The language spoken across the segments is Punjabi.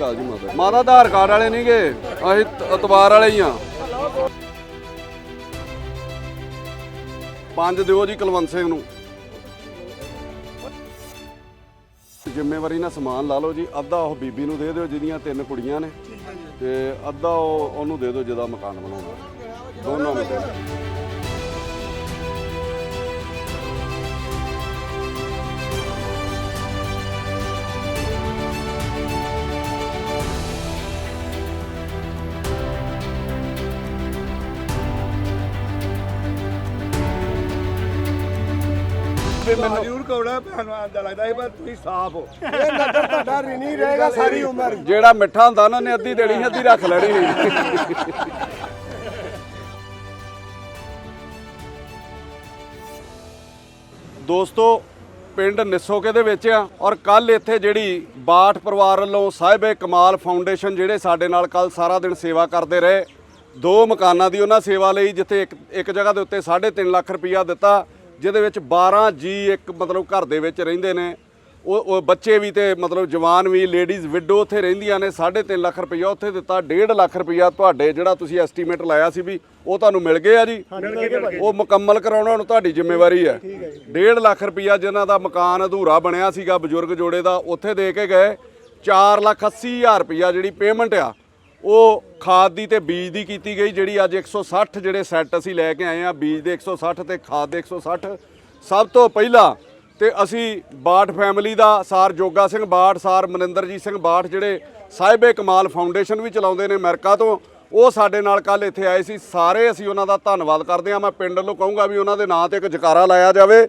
ਅਕਾਲ ਜੀ ਮਾਤਾ ਮਾਤਾ ਆਧਾਰ ਕਾਰਡ ਵਾਲੇ ਨਹੀਂਗੇ ਅਸੀਂ ਤ- ਇਤਵਾਰ ਵਾਲੇ ਹੀ ਆ। ਪੰਜ ਦਿਓ ਜੀ ਕੁਲਵੰਤ ਸਿੰਘ ਨੂੰ। ਜ਼ਿੰਮੇਵਾਰੀ ਨਾਲ ਸਮਾਨ ਲਾ ਲਓ ਜੀ, ਅੱਧਾ ਉਹ ਬੀਬੀ ਨੂੰ ਦੇ ਦਿਓ, ਜਿਹਦੀਆਂ ਤਿੰਨ ਕੁੜੀਆਂ ਨੇ। ਤੇ ਅੱਧਾ ਉਹ ਉਹਨੂੰ ਦੇ ਦਿਓ ਜਿਹਦਾ ਮਕਾਨ ਬਣਾਉਣਾ ਦੋਨਾਂ ਨੂੰ ਦੇ ਦਿਓ। ਮੈਨੂੰ ਜ਼ਰੂਰ ਕੌੜਾ ਭੈਣ ਨੂੰ ਆਂਦਾ ਲੱਗਦਾ ਇਹ ਪਰ ਤੁਸੀਂ ਸਾਫ਼ ਹੋ। ਇਹ ਨਜ਼ਰ ਤੁਹਾਡਾ ਰਿਣੀ ਰਹੇਗਾ ਸਾਰੀ ਉਮਰ। ਜਿਹੜਾ ਮਿੱਠਾ ਹੁੰਦਾ ਉਹਨਾਂ ਨੇ ਅੱਧੀ ਦੇਣੀ ਸੀ, ਅੱਧੀ ਰੱਖ ਲੈਣੀ ਸੀ। ਦੋਸਤੋ ਪਿੰਡ ਨਿਸੋਕੇ ਦੇ ਵਿੱਚ ਆ ਔਰ ਕੱਲ ਇੱਥੇ ਜਿਹੜੀ ਬਾਠ ਪਰਿਵਾਰ ਵੱਲੋਂ ਸਾਹਿਬੇ ਕਮਾਲ ਫਾਊਂਡੇਸ਼ਨ ਜਿਹੜੇ ਸਾਡੇ ਨਾਲ ਕੱਲ ਸਾਰਾ ਦਿਨ ਸੇਵਾ ਕਰਦੇ ਰਹੇ ਦੋ ਮਕਾਨਾਂ ਦੀ ਉਹਨਾਂ ਸੇਵਾ ਲਈ ਜਿੱਥੇ ਇੱਕ ਇੱਕ ਜਗ੍ਹਾ ਦੇ ਉੱਤੇ 3.5 ਲੱਖ ਰੁਪਈਆ ਦਿੱਤਾ ਜਿਹਦੇ ਵਿੱਚ 12 ਜੀ ਇੱਕ ਮਤਲਬ ਘਰ ਦੇ ਵਿੱਚ ਰਹਿੰਦੇ ਨੇ। ਉਹ ਬੱਚੇ ਵੀ ਤੇ ਮਤਲਬ ਜਵਾਨ ਵੀ ਲੇਡੀਜ਼ ਵਿਡੋ ਉੱਥੇ ਰਹਿੰਦੀਆਂ ਨੇ 3.5 ਲੱਖ ਰੁਪਈਆ ਉੱਥੇ ਦਿੱਤਾ 1.5 ਲੱਖ ਰੁਪਈਆ ਤੁਹਾਡੇ ਜਿਹੜਾ ਤੁਸੀਂ ਐਸਟੀਮੇਟ ਲਾਇਆ ਸੀ ਵੀ ਉਹ ਤੁਹਾਨੂੰ ਮਿਲ ਗਏ ਆ ਜੀ? ਉਹ ਮੁਕੰਮਲ ਕਰਾਉਣਾ ਹੁਣ ਤੁਹਾਡੀ ਜ਼ਿੰਮੇਵਾਰੀ ਹੈ। 1.5 ਲੱਖ ਰੁਪਈਆ ਜਿਨ੍ਹਾਂ ਦਾ ਮਕਾਨ ਅਧੂਰਾ ਬਣਿਆ ਸੀਗਾ ਬਜ਼ੁਰਗ ਜੋੜੇ ਦਾ ਉੱਥੇ ਦੇ ਕੇ ਗਏ। 4 ਲੱਖ 80 ਹਜ਼ਾਰ ਰੁਪਈਆ ਜਿਹੜੀ ਪੇਮੈਂਟ ਆ ਉਹ ਖਾਦ ਦੀ ਤੇ ਬੀਜ ਦੀ ਕੀਤੀ ਗਈ, ਜਿਹੜੀ ਅੱਜ 160 ਜਿਹੜੇ ਸੈੱਟ ਅਸੀਂ ਲੈ ਕੇ ਆਏ ਆ, ਬੀਜ ਦੇ 160 ਤੇ ਖਾਦ ਦੇ 160 ਸਭ ਤੋਂ ਪਹਿਲਾਂ ਤੇ ਅਸੀਂ ਬਾਠ ਫੈਮਿਲੀ ਦਾ, ਸਾਰ ਜੋਗਾ ਸਿੰਘ ਬਾਠ, ਸਾਰ ਮਨਿੰਦਰਜੀਤ ਸਿੰਘ ਬਾਠ ਜਿਹੜੇ ਸਾਹਿਬੇ ਕਮਾਲ ਫਾਊਂਡੇਸ਼ਨ ਵੀ ਚਲਾਉਂਦੇ ਨੇ ਅਮਰੀਕਾ ਤੋਂ, ਉਹ ਸਾਡੇ ਨਾਲ ਕੱਲ ਇੱਥੇ ਆਏ ਸੀ। ਸਾਰੇ ਅਸੀਂ ਉਹਨਾਂ ਦਾ ਧੰਨਵਾਦ ਕਰਦੇ ਹਾਂ। ਮੈਂ ਪਿੰਡ ਵੱਲੋਂ ਕਹੂੰਗਾ ਵੀ ਉਹਨਾਂ ਦੇ ਨਾਂ ਤੇ ਇੱਕ ਜਕਾਰਾ ਲਾਇਆ ਜਾਵੇ।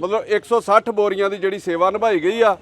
ਮਤਲਬ 160 ਬੋਰੀਆਂ ਦੀ ਜਿਹੜੀ ਸੇਵਾ ਨਿਭਾਈ ਗਈ ਆ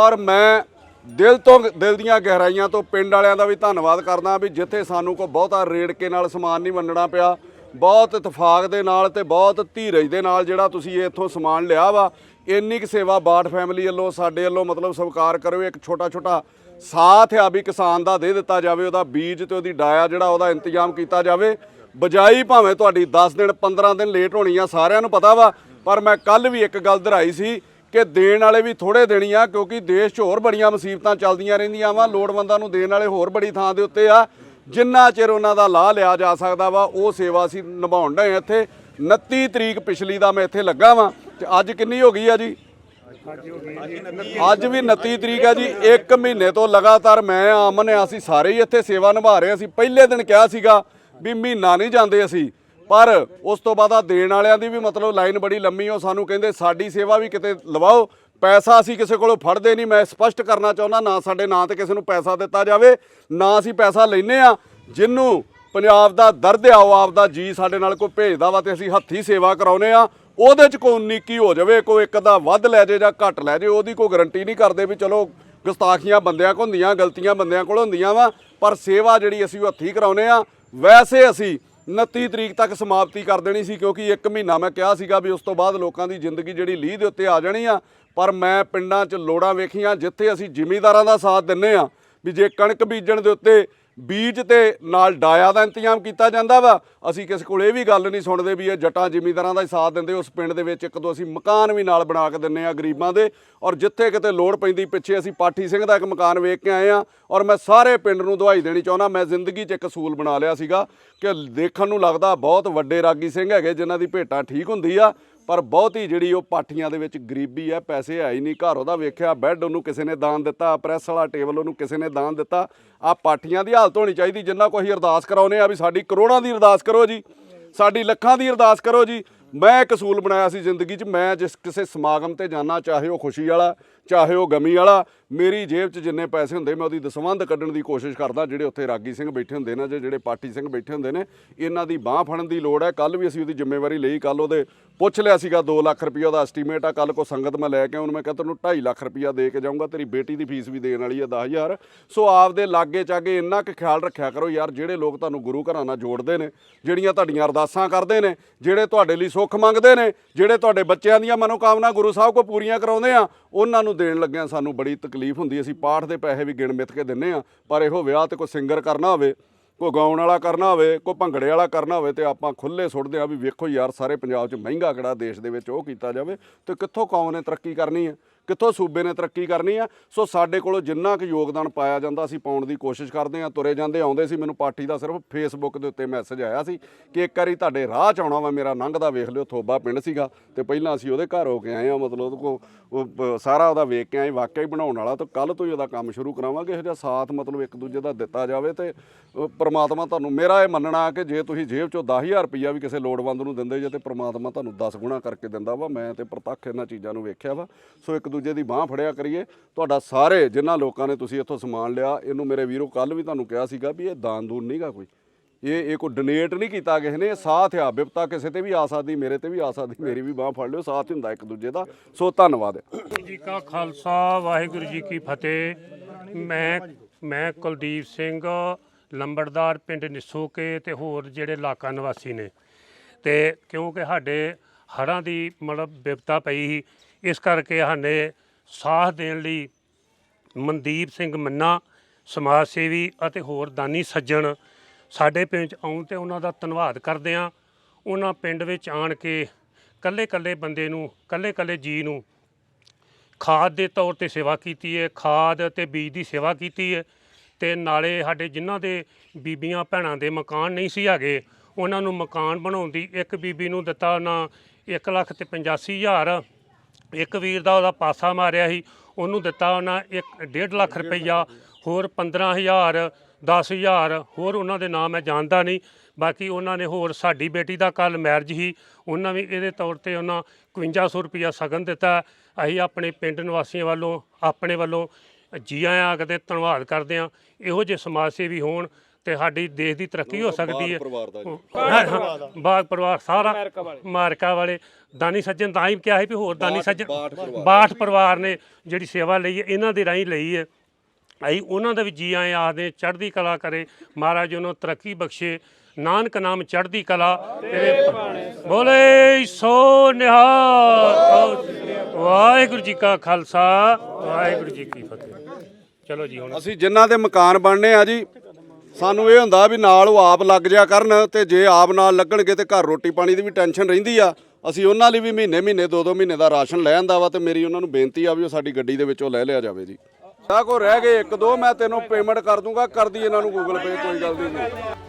ਔਰ ਮੈਂ ਦਿਲ ਤੋਂ ਦਿਲ ਦੀਆਂ ਗਹਿਰਾਈਆਂ ਤੋਂ ਪਿੰਡ ਵਾਲਿਆਂ ਦਾ ਵੀ ਧੰਨਵਾਦ ਕਰਦਾ ਵੀ ਜਿੱਥੇ ਸਾਨੂੰ ਕੋ ਬਹੁਤਾ ਰੇੜਕੇ ਨਾਲ ਸਮਾਨ ਨਹੀਂ ਵੰਡਣਾ ਪਿਆ, ਬਹੁਤ ਇਤਫਾਕ ਦੇ ਨਾਲ ਤੇ ਬਹੁਤ ਧੀਰਜ ਦੇ ਨਾਲ ਜਿਹੜਾ ਤੁਸੀਂ ਇੱਥੋਂ ਸਮਾਨ ਲਿਆ ਵਾ, ਇੰਨੀ ਕੁ ਸੇਵਾ ਬਾਠ ਫੈਮਿਲੀ ਵੱਲੋਂ, ਸਾਡੇ ਵੱਲੋਂ ਮਤਲਬ ਸਵੀਕਾਰ ਕਰਿਓ, ਇੱਕ ਛੋਟਾ ਛੋਟਾ ਸਾਥ ਆ ਵੀ ਕਿਸਾਨ ਦਾ ਦੇ ਦਿੱਤਾ ਜਾਵੇ, ਉਹਦਾ ਬੀਜ ਤੇ ਉਹਦੀ ਡਾਇਆ ਜਿਹੜਾ ਉਹਦਾ ਇੰਤਜ਼ਾਮ ਕੀਤਾ ਜਾਵੇ ਬਜਾਈ ਭਾਵੇਂ ਤੁਹਾਡੀ 10 ਦਿਨ 15 ਦਿਨ ਲੇਟ ਹੋਣੀ ਆ, ਸਾਰਿਆਂ ਨੂੰ ਪਤਾ ਵਾ, ਪਰ ਮੈਂ ਕੱਲ ਵੀ ਇੱਕ ਗੱਲ ਦਰਾਈ ਸੀ ਕਿ ਦੇਣ ਵਾਲੇ ਵੀ ਥੋੜੇ ਦੇਣੀ ਆ, ਕਿਉਂਕਿ ਦੇਸ਼ 'ਚ ਹੋਰ ਬੜੀਆਂ ਮੁਸੀਬਤਾਂ ਚੱਲਦੀਆਂ ਰਹਿੰਦੀਆਂ ਵਾ, ਲੋੜਵੰਦਾਂ ਨੂੰ ਦੇਣ ਵਾਲੇ ਹੋਰ ਬੜੀ ਥਾਂ ਦੇ ਉੱਤੇ ਆ। ਜਿੰਨਾ ਚਿਰ ਉਹਨਾਂ ਦਾ ਲਾਹ ਲਿਆ ਜਾ ਸਕਦਾ ਵਾ, ਉਹ ਸੇਵਾ ਅਸੀਂ ਨਿਭਾਉਣ ਡਏ ਇੱਥੇ। 29 ਤਰੀਕ ਪਿਛਲੀ ਦਾ ਮੈਂ ਇੱਥੇ ਲੱਗਾ ਵਾਂ, ਤੇ ਅੱਜ ਕਿੰਨੀ ਹੋ ਗਈ ਆ ਜੀ? ਅੱਜ ਵੀ 29 ਤਰੀਕ ਹੈ ਜੀ 1 ਮਹੀਨੇ ਤੋਂ ਲਗਾਤਾਰ ਮੈਂ, ਆਮਨ ਆ, ਅਸੀਂ ਸਾਰੇ ਹੀ ਇੱਥੇ ਸੇਵਾ ਨਿਭਾ ਰਹੇ ਅਸੀਂ ਪਹਿਲੇ ਦਿਨ ਕਿਹਾ ਸੀਗਾ ਵੀ ਮਹੀਨਾ ਨਹੀਂ ਜਾਂਦੇ ਅਸੀਂ। ਪਰ ਉਸ ਤੋਂ ਬਾਅਦ ਆ ਦੇਣ ਵਾਲਿਆਂ ਦੀ ਵੀ ਮਤਲਬ ਲਾਈਨ ਬੜੀ ਲੰਮੀ ਹੋ ਸਾਨੂੰ ਕਹਿੰਦੇ, ਸਾਡੀ ਸੇਵਾ ਵੀ ਕਿਤੇ ਲਵਾਓ। ਪੈਸਾ ਅਸੀਂ ਕਿਸੇ ਕੋਲੋਂ ਫੜਦੇ ਨਹੀਂ। ਮੈਂ ਸਪਸ਼ਟ ਕਰਨਾ ਚਾਹੁੰਦਾ, ਨਾ ਸਾਡੇ ਨਾਂ ਤੇ ਕਿਸੇ ਨੂੰ ਪੈਸਾ ਦਿੱਤਾ ਜਾਵੇ, ਨਾ ਅਸੀਂ ਪੈਸਾ ਲੈਨੇ ਆ ਜਿੰਨੂੰ ਪੰਜਾਬ ਦਾ ਦਰਦ ਆਓ ਉਹ ਆਪਦਾ ਜੀ ਸਾਡੇ ਨਾਲ ਕੋਈ ਭੇਜਦਾ ਵਾ ਤੇ ਅਸੀਂ ਹੱਥੀ ਸੇਵਾ ਕਰਾਉਨੇ ਆ ਉਹਦੇ ਚ ਕੋਈ ਉਨੀਕੀ ਹੋ ਜਾਵੇ, ਕੋਈ ਇੱਕ ਦਾ ਵੱਧ ਲੈ ਜੇ ਜਾਂ ਘੱਟ ਲੈ ਜੇ, ਉਹਦੀ ਕੋਈ ਗਰੰਟੀ ਨਹੀਂ ਕਰਦੇ ਵੀ ਚਲੋ ਗਸਤਾਖੀਆਂ ਬੰਦਿਆਂ ਕੋਲ ਹੁੰਦੀਆਂ, ਗਲਤੀਆਂ ਬੰਦਿਆਂ ਕੋਲ ਹੁੰਦੀਆਂ ਵਾ। ਪਰ ਸੇਵਾ ਜਿਹੜੀ ਅਸੀਂ ਉਹ ਹੱਥੀ ਕਰਾਉਨੇ ਆ ਵੈਸੇ ਅਸੀਂ 29 ਤਰੀਕ ਤੱਕ ਸਮਾਪਤੀ ਕਰ ਦੇਣੀ ਸੀ, ਕਿਉਂਕਿ ਇੱਕ ਮਹੀਨਾ ਮੈਂ ਕਿਹਾ ਸੀਗਾ ਵੀ ਉਸ ਤੋਂ ਬਾਅਦ ਲੋਕਾਂ ਦੀ ਜ਼ਿੰਦਗੀ ਜਿਹੜੀ ਲੀਹ ਦੇ ਉੱਤੇ ਆ ਜਾਣੀ ਆ। ਪਰ ਮੈਂ ਪਿੰਡਾਂ 'ਚ ਲੋੜਾਂ ਵੇਖੀਆਂ, ਜਿੱਥੇ ਅਸੀਂ ਜ਼ਿਮੀਂਦਾਰਾਂ ਦਾ ਸਾਥ ਦਿੰਨੇ ਆ, ਵੀ ਜੇ ਕਣਕ ਬੀਜਣ ਦੇ ਉੱਤੇ ਬੀਜ ਤੇ ਨਾਲ ਡਾਇਆ ਦਾ ਇੰਤਜ਼ਾਮ ਕੀਤਾ ਜਾਂਦਾ ਵਾ। ਅਸੀਂ ਕਿਸੇ ਕੋਲ ਇਹ ਵੀ ਗੱਲ ਨਹੀਂ ਸੁਣਦੇ ਵੀ ਇਹ ਜੱਟਾਂ ਜ਼ਿਮੀਂਦਾਰਾਂ ਦਾ ਹੀ ਸਾਥ ਦਿੰਦੇ, ਉਸ ਪਿੰਡ ਦੇ ਵਿੱਚ ਇੱਕ ਦੋ ਅਸੀਂ ਮਕਾਨ ਵੀ ਨਾਲ ਬਣਾ ਕੇ ਦਿੰਨੇ ਆ ਗਰੀਬਾਂ ਦੇ। ਔਰ ਜਿੱਥੇ ਕਿਤੇ ਲੋੜ ਪੈਂਦੀ ਪਿੱਛੇ ਅਸੀਂ ਪਾਠੀ ਸਿੰਘ ਦਾ ਇੱਕ ਮਕਾਨ ਵੇਖ ਕੇ ਆਏ ਆ। ਔਰ ਮੈਂ ਸਾਰੇ ਪਿੰਡ ਨੂੰ ਦਵਾਈ ਦੇਣੀ ਚਾਹੁੰਦਾ, ਮੈਂ ਜ਼ਿੰਦਗੀ 'ਚ ਇੱਕ ਅਸੂਲ ਬਣਾ ਲਿਆ ਸੀਗਾ ਕਿ ਦੇਖਣ ਨੂੰ ਲੱਗਦਾ ਬਹੁਤ ਵੱਡੇ ਰਾਗੀ ਸਿੰਘ ਹੈਗੇ, ਜਿਨ੍ਹਾਂ ਦੀ ਭੇਟਾਂ ਠੀਕ ਹੁੰਦੀ ਆ। ਪਰ ਬਹੁਤੀ ਜਿਹੜੀ ਉਹ ਪਾਠੀਆਂ ਦੇ ਵਿੱਚ ਗਰੀਬੀ ਹੈ, ਪੈਸੇ ਹੈ ਹੀ ਨਹੀਂ। ਘਰ ਉਹਦਾ ਵੇਖਿਆ, ਬੈੱਡ ਉਹਨੂੰ ਕਿਸੇ ਨੇ ਦਾਨ ਦਿੱਤਾ, ਪ੍ਰੈਸ ਵਾਲਾ ਟੇਬਲ ਉਹਨੂੰ ਕਿਸੇ ਨੇ ਦਾਨ ਦਿੱਤਾ। ਆ ਪਾਠੀਆਂ ਦੀ ਹਾਲਤ ਹੋਣੀ ਚਾਹੀਦੀ, ਜਿੰਨਾ ਕੋਈ ਅਰਦਾਸ ਕਰਾਉਨੇ ਆ ਵੀ ਸਾਡੀ ਕਰੋੜਾਂ ਦੀ ਅਰਦਾਸ ਕਰੋ ਜੀ, ਸਾਡੀ ਲੱਖਾਂ ਦੀ ਅਰਦਾਸ ਕਰੋ ਜੀ। ਮੈਂ ਇੱਕ ਅਸੂਲ ਬਣਾਇਆ ਸੀ ਜ਼ਿੰਦਗੀ 'ਚ, ਮੈਂ ਜਿਸ ਕਿਸੇ ਸਮਾਗਮ ਤੇ ਜਾਣਾ ਚਾਹੇ ਉਹ ਖੁਸ਼ੀ ਵਾਲਾ ਚਾਹੇ ਉਹ ਗਮੀ ਵਾਲਾ, ਮੇਰੀ ਜੇਬ 'ਚ ਜਿੰਨੇ ਪੈਸੇ ਹੁੰਦੇ, ਮੈਂ ਉਹਦੀ ਦਸਵੰਧ ਕੱਢਣ ਦੀ ਕੋਸ਼ਿਸ਼ ਕਰਦਾ, ਜਿਹੜੇ ਉੱਥੇ ਰਾਗੀ ਸਿੰਘ ਬੈਠੇ ਹੁੰਦੇ ਨੇ, ਜਾਂ ਜਿਹੜੇ ਪਾਠੀ ਸਿੰਘ ਬੈਠੇ ਹੁੰਦੇ ਨੇ, ਇਹਨਾਂ ਦੀ ਬਾਹ ਫੜਨ ਦੀ ਲੋੜ ਹੈ। ਕੱਲ ਵੀ ਅਸੀਂ ਉਹਦੀ ਜ਼ਿੰਮੇਵਾਰੀ ਲਈ ਕੱਲ ਉਹਦੇ ਪੁੱਛ ਲਿਆ ਸੀਗਾ 2 ਲੱਖ ਰੁਪਏ ਉਹਦਾ ਐਸਟੀਮੇਟ ਆ ਕੱਲ ਕੋ ਸੰਗਤ ਮੈਂ ਲੈ ਕੇ ਉਹਨੂੰ ਮੈਂ ਕਿਹਾ, ਤੈਨੂੰ 2.5 ਲੱਖ ਰੁਪਇਆ ਦੇ ਕੇ ਜਾਊਂਗਾ, ਤੇਰੀ ਬੇਟੀ ਦੀ ਫੀਸ ਵੀ ਦੇਣ ਵਾਲੀ ਆ 10000 ਸੋ ਆਪਦੇ ਲਾਗੇ ਚਾਗੇ ਇੰਨਾ ਕੁ ਖਿਆਲ ਰੱਖਿਆ ਕਰੋ ਯਾਰ, ਜਿਹੜੇ ਲੋਕ ਤੁਹਾਨੂੰ ਗੁਰੂ ਘਰਾਂ ਨਾਲ ਜੋੜਦੇ ਨੇ, ਜਿਹੜੀਆਂ ਤੁਹਾਡੀਆਂ ਅਰਦਾਸਾਂ ਕਰਦੇ ਨੇ, ਜਿਹੜੇ ਤੁਹਾਡੇ ਲਈ ਸੁੱਖ ਮੰਗਦੇ ਨੇ, ਜਿਹੜੇ ਤੁਹਾਡੇ ਬੱਚਿਆਂ ਦੀਆਂ ਮਨੋਕਾਮਨਾ ਗੁਰੂ ਸਾਹਿਬ ਕੋ ਪੂਰੀਆਂ ਕਰਾਉਂਦੇ ਆ ਉਹਨਾਂ ਨੂੰ ਦੇਣ ਲੱਗਿਆਂ ਸਾਨੂੰ ਬੜੀ ਤਕਲੀਫ ਹੁੰਦੀ, ਅਸੀਂ ਪਾਠ ਦੇ ਪੈਸੇ ਵੀ ਗਿਣ ਮਿੱਥ ਕੇ ਦਿੰਨੇ ਆ, ਪਰ ਇਹੋ ਵਿਆਹ ਤੇ ਕੋਈ ਸਿੰਗਰ ਕਰਨਾ ਹੋਵੇ, ਕੋਈ ਗਾਉਣ ਵਾਲਾ ਕਰਨਾ ਹੋਵੇ, ਕੋਈ ਭੰਗੜੇ ਵਾਲਾ ਕਰਨਾ ਹੋਵੇ ਤੇ ਆਪਾਂ ਖੁੱਲੇ ਸੁੱਟਦੇ ਆ ਵੀ ਵੇਖੋ ਯਾਰ, ਸਾਰੇ ਪੰਜਾਬ 'ਚ ਮਹਿੰਗਾ ਕਿਹੜਾ ਦੇਸ਼ ਦੇ ਵਿੱਚ ਉਹ ਕੀਤਾ ਜਾਵੇ, ਤੇ ਕਿੱਥੋਂ ਕੌਮ ਨੇ ਤਰੱਕੀ ਕਰਨੀ ਹੈ? ਕਿੱਥੋਂ ਸੂਬੇ ਨੇ ਤਰੱਕੀ ਕਰਨੀ ਆ? ਸੋ ਸਾਡੇ ਕੋਲੋਂ ਜਿੰਨਾ ਕੁ ਯੋਗਦਾਨ ਪਾਇਆ ਜਾਂਦਾ, ਅਸੀਂ ਪਾਉਣ ਦੀ ਕੋਸ਼ਿਸ਼ ਕਰਦੇ ਆ। ਤੁਰੇ ਜਾਂਦੇ, ਆਉਂਦੇ ਸੀ। ਮੈਨੂੰ ਪਾਰਟੀ ਦਾ ਸਿਰਫ ਫੇਸਬੁੱਕ ਦੇ ਉੱਤੇ ਮੈਸੇਜ ਆਇਆ ਸੀ ਕਿ ਇੱਕ ਵਾਰੀ ਤੁਹਾਡੇ ਰਾਹ ਚ ਆਉਣਾ ਵਾ, ਮੇਰਾ ਲੰਘਦਾ ਵੇਖ ਲਿਓ, ਥੋਬਾ ਪਿੰਡ ਸੀਗਾ। ਤੇ ਪਹਿਲਾਂ ਅਸੀਂ ਉਹਦੇ ਘਰ ਹੋ ਕੇ ਆਏ ਆ, ਮਤਲਬ ਉਹਦੇ ਕੋ ਉਹ ਸਾਰਾ ਉਹਦਾ ਵੇਖ ਕੇ ਆਏ, ਵਾਕਿਆ ਹੀ ਬਣਾਉਣ ਵਾਲਾ। ਤਾਂ ਕੱਲ ਤੋਂ ਹੀ ਉਹਦਾ ਕੰਮ ਸ਼ੁਰੂ ਕਰਾਵਾਂਗੇ, ਇਹੋ ਜਿਹਾ ਸਾਥ ਮਤਲਬ ਇੱਕ ਦੂਜੇ ਦਾ ਦਿੱਤਾ ਜਾਵੇ ਤੇ ਉਹ ਪ੍ਰਮਾਤਮਾ ਤੁਹਾਨੂੰ, ਮੇਰਾ ਇਹ ਮੰਨਣਾ ਕਿ ਜੇ ਤੁਸੀਂ ਜੇਬ ਚੋਂ 10000 ਰੁਪਈਆ ਵੀ ਕਿਸੇ ਲੋੜਵੰਦ ਨੂੰ ਦਿੰਦੇ ਜੇ ਤੇ ਪ੍ਰਮਾਤਮਾ ਤੁਹਾਨੂੰ 10 ਗੁਣਾ ਕਰਕੇ ਦਿੰਦਾ ਵਾ, ਮੈਂ ਤੇ ਪ੍ਰਤੱਖ ਇਹਨਾਂ ਚੀਜ਼ਾਂ ਨੂੰ ਵੇਖਿਆ ਵਾ। ਸੋ ਇੱਕ ਦੂਜੇ ਦੀ ਬਾਹ ਫੜਿਆ ਕਰੀਏ, ਤੁਹਾਡਾ ਸਾਰੇ ਜਿਨ੍ਹਾਂ ਲੋਕਾਂ ਨੇ ਤੁਸੀਂ ਇੱਥੋਂ ਸਮਾਨ ਲਿਆ, ਇਹਨੂੰ ਮੇਰੇ ਵੀਰੋ ਕੱਲ ਵੀ ਤੁਹਾਨੂੰ ਕਿਹਾ ਸੀਗਾ ਵੀ ਇਹ ਦਾਨ ਦੂਨ ਨਹੀਂਗਾ ਕੋਈ। ਇਹ ਇਹ ਕੋਈ ਡੋਨੇਟ ਨਹੀਂ ਕੀਤਾ ਕਿਸੇ ਨੇ, ਇਹ ਸਾਥ ਆ, ਬਿਪਤਾ ਕਿਸੇ ਤੇ ਵੀ ਆ ਸਕਦੀ, ਮੇਰੇ ਤੇ ਵੀ ਆ ਸਕਦੀ, ਮੇਰੀ ਵੀ ਬਾਹ ਫੜ ਲਿਓ, ਸਾਥ ਹੀ ਹੁੰਦਾ ਇੱਕ ਦੂਜੇ ਦਾ। ਸੋ ਧੰਨਵਾਦ। ਜੀ ਕਾ ਖਾਲਸਾ, ਵਾਹਿਗੁਰੂ ਜੀ ਕੀ ਫਤਿਹ। ਮੈਂ ਮੈਂ ਕੁਲਦੀਪ ਸਿੰਘ, ਲੰਬੜਦਾਰ ਪਿੰਡ ਨਿਸੋਕੇ ਤੇ ਹੋਰ ਜਿਹੜੇ ਇਲਾਕਾ ਨਿਵਾਸੀ ਨੇ। ਤੇ ਕਿਉਂਕਿ ਸਾਡੇ ਹੜ੍ਹਾਂ ਦੀ ਮਤਲਬ ਵਿਪਤਾ ਪਈ ਸੀ ਇਸ ਕਰਕੇ ਸਾਡੇ ਸਾਥ ਦੇਣ ਲਈ ਮਨਦੀਪ ਸਿੰਘ ਮੰਨਾ, ਸਮਾਜ ਸੇਵੀ ਅਤੇ ਹੋਰ ਦਾਨੀ ਸੱਜਣ ਸਾਡੇ ਪਿੰਡ 'ਚ ਆਉਣ ਤੇ ਉਹਨਾਂ ਦਾ ਧੰਨਵਾਦ ਕਰਦੇ ਆ ਉਹਨਾਂ ਪਿੰਡ ਵਿੱਚ ਆਣ ਕੇ ਕੱਲੇ ਕੱਲੇ ਬੰਦੇ ਨੂੰ ਕੱਲੇ ਕੱਲੇ ਜੀ ਨੂੰ ਖਾਦ ਦੇ ਤੌਰ ਤੇ ਸੇਵਾ ਕੀਤੀ ਹੈ, ਖਾਦ ਅਤੇ ਬੀਜ ਦੀ ਸੇਵਾ ਕੀਤੀ ਹੈ ਤੇ ਨਾਲੇ ਸਾਡੇ ਜਿਨ੍ਹਾਂ ਦੇ ਬੀਬੀਆਂ ਭੈਣਾਂ ਦੇ ਮਕਾਨ ਨਹੀਂ ਸੀ ਹੈਗੇ, ਉਹਨਾਂ ਨੂੰ ਮਕਾਨ ਬਣਾਉਣ ਦੀ ਇੱਕ ਬੀਬੀ ਨੂੰ ਦਿੱਤਾ ਉਹਨਾਂ 1 ਲੱਖ ਤੇ 85000 ਇੱਕ ਵੀਰ ਦਾ ਉਹਦਾ ਪਾਸਾ ਮਾਰਿਆ ਸੀ ਉਹਨੂੰ ਦਿੱਤਾ ਉਹਨਾਂ 1 1.5 ਲੱਖ ਰੁਪਈਆ ਹੋਰ 15000 10000 ਹੋਰ ਉਹਨਾਂ ਦੇ ਨਾਮ ਮੈਂ ਜਾਣਦਾ ਨਹੀਂ। ਬਾਕੀ ਉਹਨਾਂ ਨੇ ਹੋਰ ਸਾਡੀ ਬੇਟੀ ਦਾ ਕੱਲ ਮੈਰਿਜ ਸੀ ਉਹਨਾਂ ਵੀ ਇਹਦੇ ਤੌਰ ਤੇ ਉਹਨਾਂ 5100 ਰੁਪਈਆ ਸਗਨ ਦਿੱਤਾ। ਅਸੀਂ ਆਪਣੇ ਪਿੰਡ ਨਿਵਾਸੀਆਂ ਵੱਲੋਂ ਆਪਣੇ ਵੱਲੋਂ ਜੀ ਆਇਆਂ ਆਖਦੇ ਧੰਨਵਾਦ ਕਰਦੇ ਹਾਂ। ਇਹੋ ਜਿਹੇ ਸਮਾਜ ਸੇਵੀ ਹੋਣ ਤੇ ਸਾਡੀ ਦੇਸ਼ ਦੀ ਤਰੱਕੀ ਹੋ ਸਕਦੀ ਹੈ। ਪਰਿਵਾਰ ਦਾ ਜੀ। ਹਾਂ, ਬਾਗ ਪਰਿਵਾਰ ਸਾਰਾ ਮਾਰਕਾ ਵਾਲੇ। ਦਾਨੀ ਸੱਜਣ ਤਾਂ ਹੀ ਕਿਹਾ ਸੀ ਵੀ ਹੋਰ ਦਾਨੀ ਸੱਜਣ ਬਾਠ ਪਰਿਵਾਰ। ਬਾਠ ਪਰਿਵਾਰ ਨੇ ਜਿਹੜੀ ਸੇਵਾ ਲਈ ਹੈ ਇਹਨਾਂ ਦੇ ਰਾਹੀਂ ਲਈ ਹੈ। ਅਸੀਂ ਉਹਨਾਂ ਦਾ ਵੀ ਜੀ ਆਏ ਆਖਦੇ ਚੜ੍ਹਦੀ ਕਲਾ ਕਰੇ। ਮਹਾਰਾਜ ਉਹਨੂੰ ਤਰੱਕੀ ਬਖਸ਼ੇ। ਨਾਨਕ ਨਾਮ ਚੜ੍ਹਦੀ ਕਲਾ ਤੇਰੇ ਬੋਲੇ ਸੋ ਨਿਹਾਲ। ਵਾਹਿਗੁਰੂ ਜੀ ਕਾ ਖਾਲਸਾ। ਵਾਹਿਗੁਰੂ ਜੀ ਕੀ ਫਤਿਹ। ਚਲੋ ਜੀ ਹੁਣ ਅਸੀਂ ਜਿਨ੍ਹਾਂ ਦੇ ਮਕਾਨ ਬਣਨੇ ਆ ਜੀ ਸਾਨੂੰ ਇਹ ਹੁੰਦਾ ਵੀ ਨਾਲ ਉਹ ਆਪ ਲੱਗ ਜਾ ਕਰਨ ਤੇ ਜੇ ਆਪ ਨਾਲ ਲੱਗਣਗੇ ਤੇ ਘਰ ਰੋਟੀ ਪਾਣੀ ਦੀ ਵੀ ਟੈਨਸ਼ਨ ਰਹਿੰਦੀ ਆ। ਅਸੀਂ ਉਹਨਾਂ ਲਈ ਵੀ ਮਹੀਨੇ ਮਹੀਨੇ ਦੋ ਦੋ ਮਹੀਨੇ ਦਾ ਰਾਸ਼ਨ ਲੈ ਆਂਦਾ ਵਾ ਤੇ ਮੇਰੀ ਉਹਨਾਂ ਨੂੰ ਬੇਨਤੀ ਆ ਵੀ ਉਹ ਸਾਡੀ ਗੱਡੀ ਦੇ ਵਿੱਚੋਂ ਲੈ ਲਿਆ ਜਾਵੇ ਜੀ। ਆ ਕੋ ਰਹਿ ਗਏ ਇੱਕ ਦੋ, ਮੈਂ ਤੈਨੂੰ ਪੇਮੈਂਟ ਕਰ ਦੂੰਗਾ, ਕਰਦੀ ਇਹਨਾਂ ਨੂੰ ਗੂਗਲ ਪੇ ਕੋਈ ਗੱਲ ਨਹੀਂ।